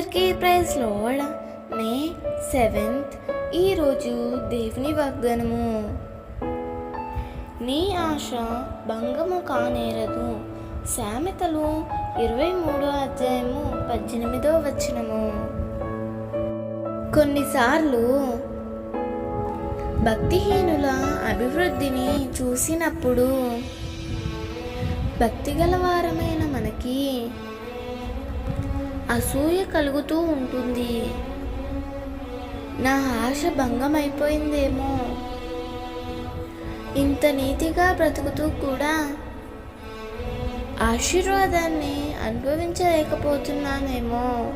అందరికీ praise load. మే seventh ఈరోజు దేవుని వాగ్దానము. నీ ఆశ భంగము కానేరదు. సామెతలు ఇరవై మూడో అధ్యాయము పద్దెనిమిదో వచనము. కొన్నిసార్లు భక్తిహీనుల అభివృద్ధిని చూసినప్పుడు భక్తి గలవారమైన మనకి అసూయ కలుగుతూ ఉంటుంది. నా ఆశ భంగమైపోయిందేమో. ఇంత నీతిగా బ్రతుకుతూ కూడా ఆశీర్వాదాన్ని అనుభవించలేకపోతున్నానేమో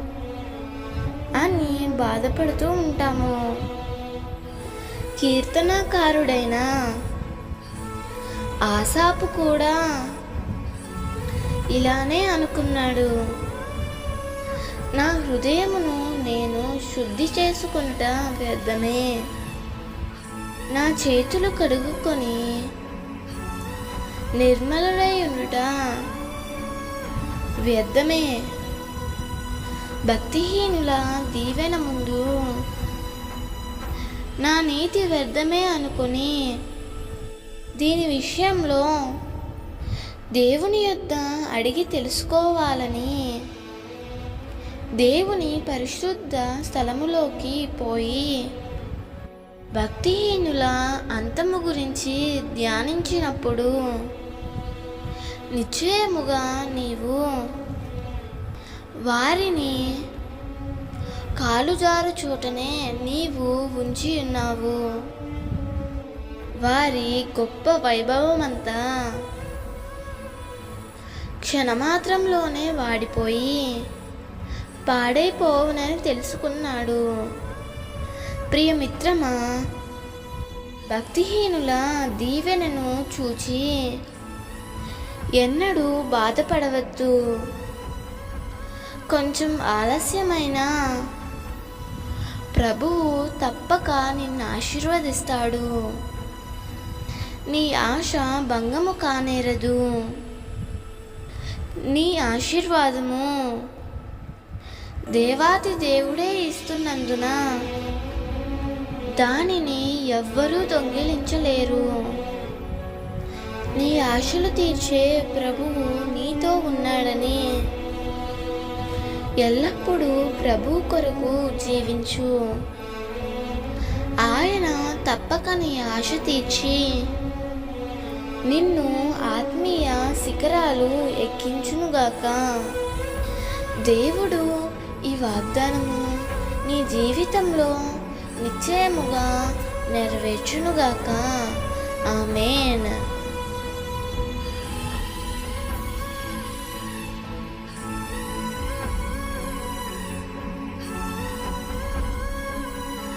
అని బాధపడుతూ ఉంటాము. కీర్తనకారుడైన ఆసాపు కూడా ఇలానే అనుకున్నాడు. నా హృదయమును నేను శుద్ధి చేసుకొనుట వ్యర్థమే. నా చేతులు కడుగుకొని నిర్మలుడై ఉండుట వ్యర్థమే. భక్తిహీనుల దీవెన ముందు నా నీతి వ్యర్థమే అనుకుని దీని విషయంలో దేవుని యొద్ద అడిగి తెలుసుకోవాలని దేవుని పరిశుద్ధ స్థలములోకి పోయి భక్తిహీనుల అంతము గురించి ధ్యానించినప్పుడు నిశ్చయముగా నీవు వారిని కాలుజారు చోటనే నీవు ఉంచి ఉన్నావు. వారి గొప్ప వైభవమంతా క్షణమాత్రంలోనే వాడిపోయి పాడైపోవునని తెలుసుకున్నాడు. ప్రియమిత్రమా భక్తిహీనుల దీవెనను చూచి ఎన్నడూ బాధపడవద్దు. కొంచెం ఆలస్యమైన ప్రభువు తప్పక నిన్ను ఆశీర్వదిస్తాడు. నీ ఆశ భంగము కానేరదు. నీ ఆశీర్వాదము దేవాతి దేవుడే ఇస్తున్నందున దానిని ఎవ్వరూ దొంగిలించలేరు. నీ ఆశలు తీర్చే ప్రభువు నీతో ఉన్నాడని ఎల్లప్పుడూ ప్రభు కొరకు జీవించు. ఆయన తప్పక నీ ఆశ తీర్చి నిన్ను ఆత్మీయ శిఖరాలు ఎక్కించునుగాక దేవుడు నీ జీవితంలో నిశ్చయముగా నెరవేర్చునుగాక. ఆమెన్.